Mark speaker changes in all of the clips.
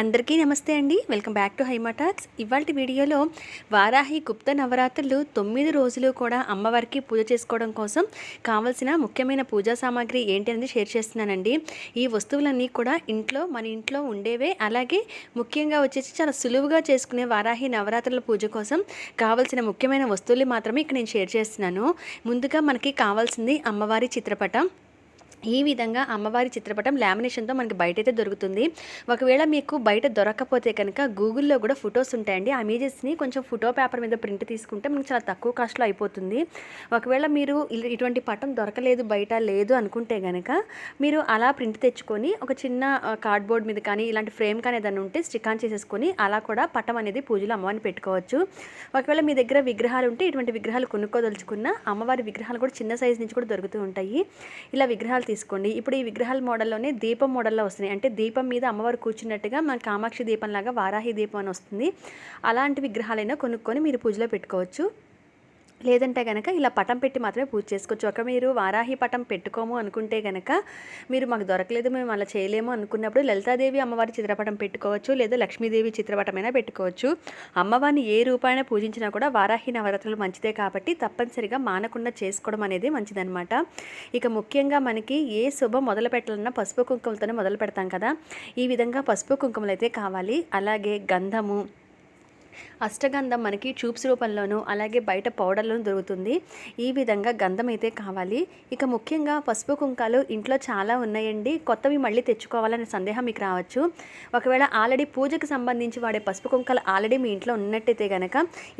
Speaker 1: అందరికీ నమస్తే అండి. వెల్కమ్ బ్యాక్ టు హైమాటాక్స్ ఇవాళ వీడియోలో వారాహి గుప్త నవరాత్రులు తొమ్మిది రోజులు కూడా అమ్మవారికి పూజ చేసుకోవడం కోసం కావలసిన ముఖ్యమైన పూజా సామాగ్రి ఏంటి అనేది షేర్ చేస్తున్నానండి. ఈ వస్తువులన్నీ కూడా ఇంట్లో మన ఇంట్లో ఉండేవే. అలాగే ముఖ్యంగా వచ్చేసి చాలా సులువుగా చేసుకునే వారాహి నవరాత్రుల పూజ కోసం కావలసిన ముఖ్యమైన వస్తువులు మాత్రమే ఇక్కడ నేను షేర్ చేస్తున్నాను. ముందుగా మనకి కావాల్సింది అమ్మవారి చిత్రపటం. ఈ విధంగా అమ్మవారి చిత్రపటం లామినేషన్తో మనకి బయట అయితే దొరుకుతుంది. ఒకవేళ మీకు బయట దొరకకపోతే కనుక గూగుల్లో కూడా ఫొటోస్ ఉంటాయండి. ఆ ఇమేజెస్ని కొంచెం ఫోటో పేపర్ మీద ప్రింట్ తీసుకుంటే మనకి చాలా తక్కువ కాస్ట్లో అయిపోతుంది. ఒకవేళ మీరు ఇటువంటి పటం దొరకలేదు బయట లేదు అనుకుంటే కనుక మీరు అలా ప్రింట్ తెచ్చుకొని ఒక చిన్న కార్డ్బోర్డ్ మీద కానీ ఇలాంటి ఫ్రేమ్ కానీ ఏదైనా ఉంటే స్టిక్ ఆన్ చేసేసుకొని అలా కూడా పటం అనేది పూజలో అమ్మవారిని పెట్టుకోవచ్చు. ఒకవేళ మీ దగ్గర విగ్రహాలు ఉంటే ఇటువంటి విగ్రహాలు కొనుక్కోదలుచుకున్న అమ్మవారి విగ్రహాలు కూడా చిన్న సైజు నుంచి కూడా దొరుకుతూ ఉంటాయి. ఇలా విగ్రహాలు తీసుకోండి. ఇప్పుడు ఈ విగ్రహాల మోడల్లోనే దీపం మోడల్లో వస్తున్నాయి. అంటే దీపం మీద అమ్మవారు కూర్చున్నట్టుగా మన కామాక్షి దీపంలాగా వారాహి దీపం అని వస్తుంది. అలాంటి విగ్రహాలైనా కొనుక్కొని మీరు పూజలో పెట్టుకోవచ్చు. లేదంటే కనుక ఇలా పటం పెట్టి మాత్రమే పూజ చేసుకోవచ్చు. ఒక మీరు వారాహి పటం పెట్టుకోము అనుకుంటే కనుక మీరు మాకు దొరకలేదు మేము అలా చేయలేము అనుకున్నప్పుడు లలితాదేవి అమ్మవారి చిత్రపటం పెట్టుకోవచ్చు లేదా లక్ష్మీదేవి చిత్రపటమైనా పెట్టుకోవచ్చు. అమ్మవారిని ఏ రూపాయన పూజించినా కూడా వారాహి నవరాత్రులు మంచిదే కాబట్టి తప్పనిసరిగా మానకుండా చేసుకోవడం అనేది మంచిదనమాట ఇక ముఖ్యంగా మనకి ఏ శుభం మొదలు పెట్టాలన్నా పసుపు కుంకుమలతోనే మొదలు పెడతాం కదా. ఈ విధంగా పసుపు కుంకుమలు అయితే కావాలి. అలాగే గంధము అష్టగంధం మనకి ట్యూబ్స్ రూపంలోనూ అలాగే బయట పౌడర్లోనూ దొరుకుతుంది. ఈ విధంగా గంధం అయితే కావాలి. ఇక ముఖ్యంగా పసుపు కుంకాలు ఇంట్లో చాలా ఉన్నాయండి. కొత్తవి మళ్ళీ తెచ్చుకోవాలనే సందేహం మీకు రావచ్చు. ఒకవేళ ఆల్రెడీ పూజకు సంబంధించి వాడే పసుపు కుంకాలు ఆల్రెడీ మీ ఇంట్లో ఉన్నట్టయితే కనుక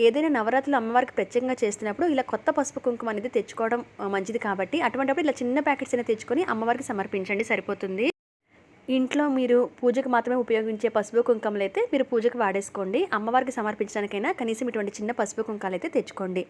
Speaker 1: ఏదైనా నవరాత్రులు అమ్మవారికి ప్రత్యేకంగా చేస్తున్నప్పుడు ఇలా కొత్త పసుపు కుంకుమ అనేది తెచ్చుకోవడం మంచిది కాబట్టి అటువంటిప్పుడు ఇలా చిన్న ప్యాకెట్స్ అయినా తెచ్చుకొని అమ్మవారికి సమర్పించండి సరిపోతుంది. ఇంట్లో మీరు పూజకు మాత్రమే ఉపయోగించే పసుపు కుంకుమలు అయితే మీరు పూజకు వాడేసుకోండి. అమ్మవారికి సమర్పించడానికైనా కనీసం ఇటువంటి చిన్న పసుపు కుంకాలు అయితే తెచ్చుకోండి.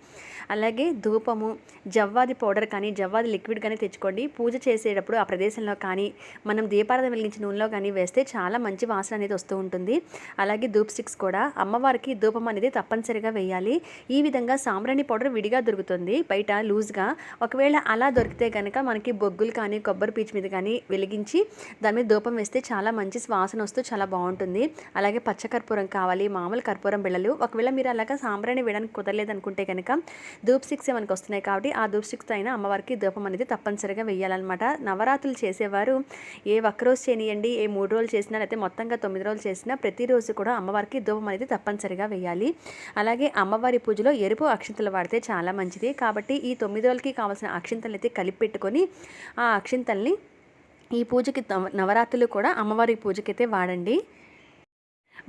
Speaker 1: అలాగే ధూపము జవ్వాది పౌడర్ కానీ జవ్వాది లిక్విడ్ కానీ తెచ్చుకోండి. పూజ చేసేటప్పుడు ఆ ప్రదేశంలో కానీ మనం దీపారాధన వెలిగించిన నూనెలో కానీ వేస్తే చాలా మంచి వాసన అనేది వస్తూ ఉంటుంది. అలాగే ధూప్ స్టిక్స్ కూడా అమ్మవారికి ధూపం అనేది తప్పనిసరిగా వేయాలి. ఈ విధంగా సాంబ్రాణి పౌడర్ విడిగా దొరుకుతుంది. బయట లూజ్గా ఒకవేళ అలా దొరికితే కనుక మనకి బొగ్గులు కానీ కొబ్బరి పీచు మీద కానీ వెలిగించి దాని మీద ధూపం వేస్తే చాలా మంచి వాసన వస్తూ చాలా బాగుంటుంది. అలాగే పచ్చ కర్పూరం కావాలి మామూలు కర్పూరం బిళ్ళలు. ఒకవేళ మీరు అలాగా సాంబ్రాణి వేయడానికి కుదరలేదు అనుకుంటే కనుక ధూప్ స్టిక్స్ మనకు వస్తున్నాయి కాబట్టి ఆ ధూప్ స్టిక్స్ అయినా అమ్మవారికి ధూపం అనేది తప్పనిసరిగా వేయాలన్నమాట. నవరాత్రులు చేసేవారు ఏ ఒక్కరోజు చేయనియండి ఏ మూడు రోజులు చేసినా లేకపోతే మొత్తంగా తొమ్మిది రోజులు చేసినా ప్రతిరోజు కూడా అమ్మవారికి ధూపం అనేది తప్పనిసరిగా వేయాలి. అలాగే అమ్మవారి పూజలో ఎరుపు అక్షింతలు వాడితే చాలా మంచిది. కాబట్టి ఈ తొమ్మిది రోజులకి కావాల్సిన అక్షింతలు అయితే కలిపి పెట్టుకొని ఆ అక్షింతల్ని ఈ పూజకి నవ- నవరాత్రులు కూడా అమ్మవారి పూజకైతే వాడండి.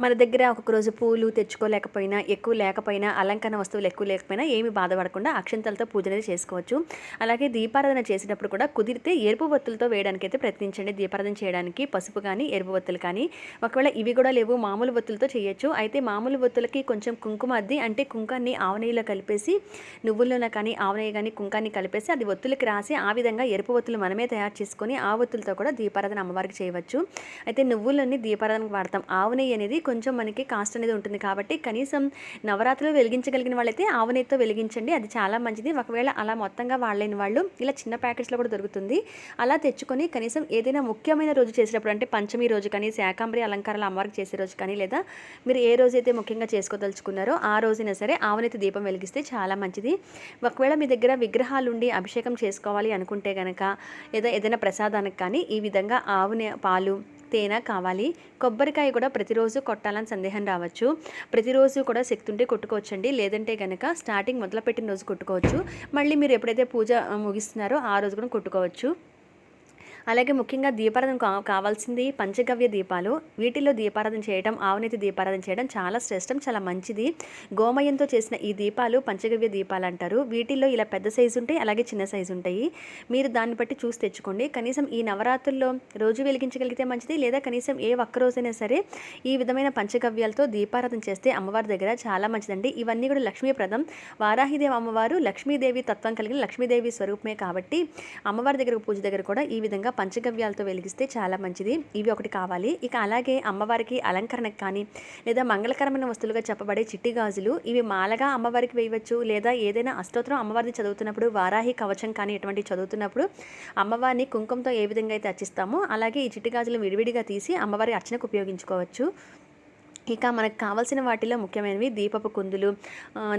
Speaker 1: మన దగ్గర ఒక్కొక్క రోజు పూలు తెచ్చుకోలేకపోయినా ఎక్కువ లేకపోయినా అలంకరణ వస్తువులు ఎక్కువ లేకపోయినా ఏమి బాధపడకుండా అక్షంతలతో పూజ అనేది చేసుకోవచ్చు. అలాగే దీపారాధన చేసినప్పుడు కూడా కుదిరితే ఎరుపు వత్తులతో వేయడానికి అయితే ప్రయత్నించండి. దీపారాధన చేయడానికి పసుపు కానీ ఎరుపు వత్తులు కానీ ఒకవేళ ఇవి కూడా లేవు మామూలు వత్తులతో చేయొచ్చు. అయితే మామూలు వత్తులకి కొంచెం కుంకుమ అద్ది అంటే కుంకాన్ని ఆవనెయ్యిలో కలిపేసి నువ్వుల్లోన కానీ ఆవనెయ్యి కానీ కుంకాన్ని కలిపేసి అది ఒత్తులకి రాసి ఆ విధంగా ఎరుపు ఒత్తులు మనమే తయారు చేసుకొని ఆ ఒత్తులతో కూడా దీపారాధన అమ్మవారికి చేయవచ్చు. అయితే నువ్వులని దీపారాధనకు వాడతాం. ఆవు అనేది అనేది కొంచెం మనకి కాస్ట్ అనేది ఉంటుంది కాబట్టి కనీసం నవరాత్రులు వెలిగించగలిగిన వాళ్ళైతే ఆవు నెయ్యితో వెలిగించండి. అది చాలా మంచిది. ఒకవేళ అలా మొత్తంగా వాడలేని వాళ్ళు ఇలా చిన్న ప్యాకెట్స్లో కూడా దొరుకుతుంది. అలా తెచ్చుకొని కనీసం ఏదైనా ముఖ్యమైన రోజు చేసేటప్పుడు అంటే పంచమి రోజు కానీ శాకాంబరి అలంకారాలు అమ్మవారికి చేసే రోజు కానీ లేదా మీరు ఏ రోజు అయితే ముఖ్యంగా చేసుకోదలుచుకున్నారో ఆ రోజైనా సరే ఆవునైతే దీపం వెలిగిస్తే చాలా మంచిది. ఒకవేళ మీ దగ్గర విగ్రహాలు ఉండి అభిషేకం చేసుకోవాలి అనుకుంటే కనుక లేదా ఏదైనా ప్రసాదానికి కానీ ఈ విధంగా ఆవుని పాలు తేనె కావాలి. కొబ్బరికాయ కూడా ప్రతిరోజు కొట్టాలని సందేహం రావచ్చు. ప్రతిరోజు కూడా శక్తి ఉంటే కొట్టుకోవచ్చండి. లేదంటే కనుక స్టార్టింగ్ మొదలుపెట్టిన రోజు కొట్టుకోవచ్చు. మళ్ళీ మీరు ఎప్పుడైతే పూజ ముగిస్తున్నారో ఆ రోజు కూడా కొట్టుకోవచ్చు. అలాగే ముఖ్యంగా దీపారాధన కావాల్సింది పంచగవ్య దీపాలు. వీటిల్లో దీపారాధన చేయడం ఆవునేతి దీపారాధన చేయడం చాలా శ్రేష్టం చాలా మంచిది. గోమయంతో చేసిన ఈ దీపాలు పంచగవ్య దీపాలు అంటారు. వీటిల్లో ఇలా పెద్ద సైజు ఉంటాయి అలాగే చిన్న సైజు ఉంటాయి. మీరు దాన్ని బట్టి చూసి తెచ్చుకోండి. కనీసం ఈ నవరాత్రుల్లో రోజు వెలిగించగలిగితే మంచిది లేదా కనీసం ఏ ఒక్క రోజైనా సరే ఈ విధమైన పంచగవ్యాలతో దీపారాధన చేస్తే అమ్మవారి దగ్గర చాలా మంచిదండి. ఇవన్నీ కూడా లక్ష్మీప్రదం. వారాహిదేవి అమ్మవారు లక్ష్మీదేవి తత్వం కలిగిన లక్ష్మీదేవి స్వరూపమే కాబట్టి అమ్మవారి దగ్గర పూజ దగ్గర కూడా ఈ విధంగా అలాగా పంచగవ్యాలతో వెలిగిస్తే చాలా మంచిది. ఇవి ఒకటి కావాలి. ఇక అలాగే అమ్మవారికి అలంకరణకు కానీ లేదా మంగళకరమైన వస్తువులుగా చెప్పబడే చిట్టి గాజులు ఇవి మాలగా అమ్మవారికి వేయవచ్చు లేదా ఏదైనా అష్టోత్తరం అమ్మవారిని చదువుతున్నప్పుడు వారాహి కవచం కానీ ఇటువంటి చదువుతున్నప్పుడు అమ్మవారిని కుంకుమతో ఏ విధంగా అయితే అర్చిస్తామో అలాగే ఈ చిట్టి గాజులు విడివిడిగా తీసి అమ్మవారి అర్చనకు ఉపయోగించుకోవచ్చు. ఇక మనకు కావాల్సిన వాటిలో ముఖ్యమైనవి దీపపు కుందులు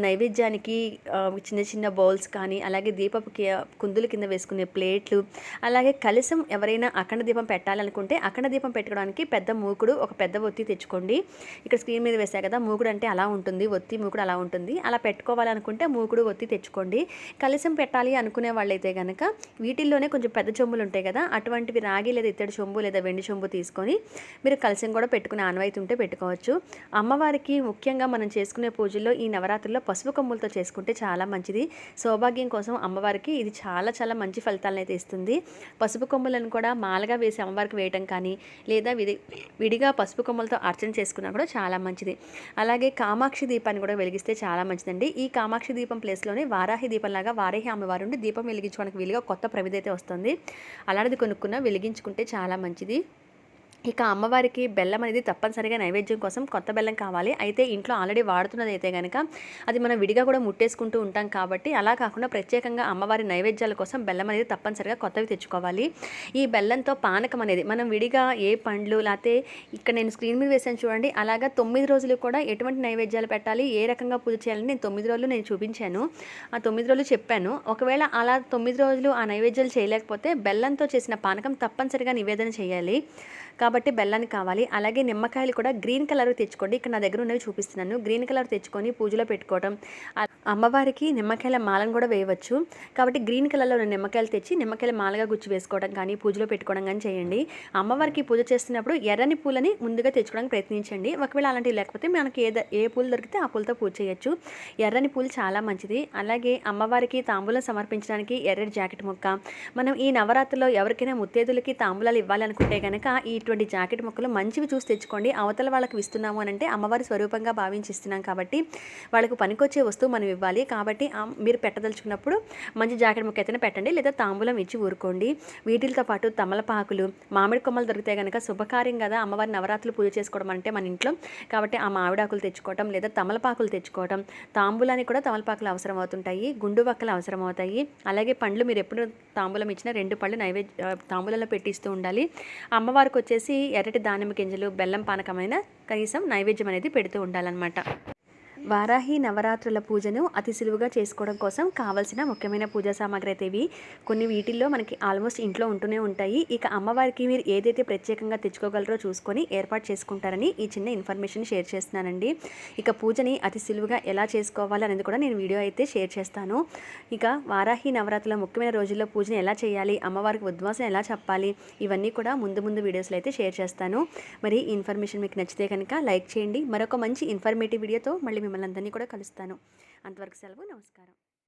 Speaker 1: నైవేద్యానికి చిన్న చిన్న బౌల్స్ కానీ అలాగే దీపపు కుందులు కింద వేసుకునే ప్లేట్లు అలాగే కలసం ఎవరైనా అఖండ దీపం పెట్టాలనుకుంటే అఖండ దీపం పెట్టుకోవడానికి పెద్ద మూకుడు ఒక పెద్ద ఒత్తి తెచ్చుకోండి. ఇక్కడ స్క్రీన్ మీద వేసా కదా మూకుడు అంటే అలా ఉంటుంది ఒత్తి మూకుడు అలా ఉంటుంది. అలా పెట్టుకోవాలనుకుంటే మూకుడు ఒత్తి తెచ్చుకోండి. కలసం పెట్టాలి అనుకునే వాళ్ళైతే కనుక వీటిల్లోనే కొంచెం పెద్ద చెంబులు ఉంటాయి కదా అటువంటివి రాగి లేదా ఇత్తడి చెంబు లేదా వెండి చెంబు తీసుకొని మీరు కలసం కూడా పెట్టుకునే ఆనవాయితీ ఉంటే పెట్టుకోవచ్చు. అమ్మవారికి ముఖ్యంగా మనం చేసుకునే పూజల్లో ఈ నవరాత్రుల్లో పసుపు కొమ్ములతో చేసుకుంటే చాలా మంచిది. సౌభాగ్యం కోసం అమ్మవారికి ఇది చాలా చాలా మంచి ఫలితాలను అయితే ఇస్తుంది. పసుపు కొమ్ములను కూడా మాలగా వేసి అమ్మవారికి వేయటం కానీ లేదా విడి విడిగా పసుపు కొమ్ములతో అర్చన చేసుకున్నా కూడా చాలా మంచిది. అలాగే కామాక్షి దీపాన్ని కూడా వెలిగిస్తే చాలా మంచిదండి. ఈ కామాక్షి దీపం ప్లేస్లోనే వారాహి దీపంలాగా వారాహి అమ్మవారు ఉండి దీపం వెలిగించుకోవడానికి వీలుగా కొత్త ప్రవిధ అయితే వస్తుంది. అలాంటిది కొనుక్కున్న వెలిగించుకుంటే చాలా మంచిది. ఇక అమ్మవారికి బెల్లం అనేది తప్పనిసరిగా నైవేద్యం కోసం కొత్త బెల్లం కావాలి. అయితే ఇంట్లో ఆల్రెడీ వాడుతున్నది అయితే కనుక అది మనం విడిగా కూడా ముట్టేసుకుంటూ ఉంటాం కాబట్టి అలా కాకుండా ప్రత్యేకంగా అమ్మవారి నైవేద్యాల కోసం బెల్లం అనేది తప్పనిసరిగా కొత్తవి తెచ్చుకోవాలి. ఈ బెల్లంతో పానకం అనేది మనం విడిగా ఏ పండ్లు లేకపోతే ఇక్కడ నేను స్క్రీన్ మీద వేసాను చూడండి అలాగా తొమ్మిది రోజులు కూడా ఎటువంటి నైవేద్యాలు పెట్టాలి ఏ రకంగా పూజ చేయాలని నేను తొమ్మిది రోజులు నేను చూపించాను. ఆ తొమ్మిది రోజులు చెప్పాను. ఒకవేళ అలా తొమ్మిది రోజులు ఆ నైవేద్యాలు చేయలేకపోతే బెల్లంతో చేసిన పానకం తప్పనిసరిగా నివేదన చేయాలి. కాబట్టి బెల్లాన్ని కావాలి. అలాగే నిమ్మకాయలు కూడా గ్రీన్ కలర్ తెచ్చుకోండి. ఇక్కడ నా దగ్గర ఉన్నవి చూపిస్తున్నాను. గ్రీన్ కలర్ తెచ్చుకొని పూజలో పెట్టుకోవడం అమ్మవారికి నిమ్మకాయల మాలను కూడా వేయవచ్చు. కాబట్టి గ్రీన్ కలర్లో ఉన్న నిమ్మకాయలు తెచ్చి నిమ్మకాయల మాలగా గుచ్చి వేసుకోవడం కానీ పూజలో పెట్టుకోవడం కానీ చేయండి. అమ్మవారికి పూజ చేస్తున్నప్పుడు ఎర్రని పూలని ముందుగా తెచ్చుకోవడానికి ప్రయత్నించండి. ఒకవేళ అలాంటివి లేకపోతే మనకి ఏ ఏ పూలు దొరికితే ఆ పూలతో పూజ చేయొచ్చు. ఎర్రని పూలు చాలా మంచిది. అలాగే అమ్మవారికి తాంబూలం సమర్పించడానికి ఎర్రటి జాకెట్ ముక్క. మనం ఈ నవరాత్రిలో ఎవరికైనా ముత్తేదులకి తాంబూలాలు ఇవ్వాలనుకుంటే కనుక ఈ ఇటువంటి జాకెట్ ముక్కలు మంచివి చూసి తెచ్చుకోండి. అవతల వాళ్ళకి ఇస్తున్నాము అని అంటే అమ్మవారి స్వరూపంగా భావించి ఇస్తున్నాం కాబట్టి వాళ్ళకు పనికొచ్చే వస్తువు మనం ఇవ్వాలి. కాబట్టి మీరు పెట్టదలుచుకున్నప్పుడు మంచి జాకెట్ ముక్క అయితేనే పెట్టండి. లేదా తాంబూలం ఇచ్చి ఊరుకోండి. వీటితో పాటు తమలపాకులు మామిడి కొమ్మలు దొరికితే కనుక శుభకార్యం కదా. అమ్మవారి నవరాత్రులు పూజ చేసుకోవడం అంటే మన ఇంట్లో. కాబట్టి ఆ మామిడాకులు తెచ్చుకోవటం లేదా తమలపాకులు తెచ్చుకోవటం తాంబూలానికి కూడా తమలపాకులు అవసరం అవుతుంటాయి. గుండు వక్కలు అవసరం అవుతాయి. అలాగే పండ్లు మీరు ఎప్పుడు తాంబూలం ఇచ్చినా రెండు పళ్ళు నైవేద్య తాంబూలంలో పెట్టిస్తూ ఉండాలి. అమ్మవారికి వచ్చేసి ఎర్రటి దానిమ్మ గింజలు బెల్లం పానకమైన కనీసం నైవేద్యం అనేది పెడుతూ ఉండాలన్నమాట. వారాహి నవరాత్రుల పూజను అతి సులువుగా చేసుకోవడం కోసం కావలసిన ముఖ్యమైన పూజా సామాగ్రి అయితే ఇవి. కొన్ని వీటిల్లో మనకి ఆల్మోస్ట్ ఇంట్లో ఉంటూనే ఉంటాయి. ఇక అమ్మవారికి మీరు ఏదైతే ప్రత్యేకంగా తెచ్చుకోగలరో చూసుకొని ఏర్పాటు చేసుకుంటారని ఈ చిన్న ఇన్ఫర్మేషన్ షేర్ చేస్తున్నానండి. ఇక పూజని అతి సులువుగా ఎలా చేసుకోవాలి అనేది కూడా నేను వీడియో అయితే షేర్ చేస్తాను. ఇక వారాహి నవరాత్రుల ముఖ్యమైన రోజుల్లో పూజను ఎలా చేయాలి అమ్మవారికి ఉద్వాసం ఎలా చెప్పాలి ఇవన్నీ కూడా ముందు ముందు వీడియోస్లో అయితే షేర్ చేస్తాను. మరి ఈ ఇన్ఫర్మేషన్ మీకు నచ్చితే కనుక లైక్ చేయండి. మరొక మంచి ఇన్ఫర్మేటివ్ వీడియోతో మళ్ళీ మిమ్మల్ని అందరినీ కూడా కలుస్తాను. అంతవరకు సెలవు నమస్కారం.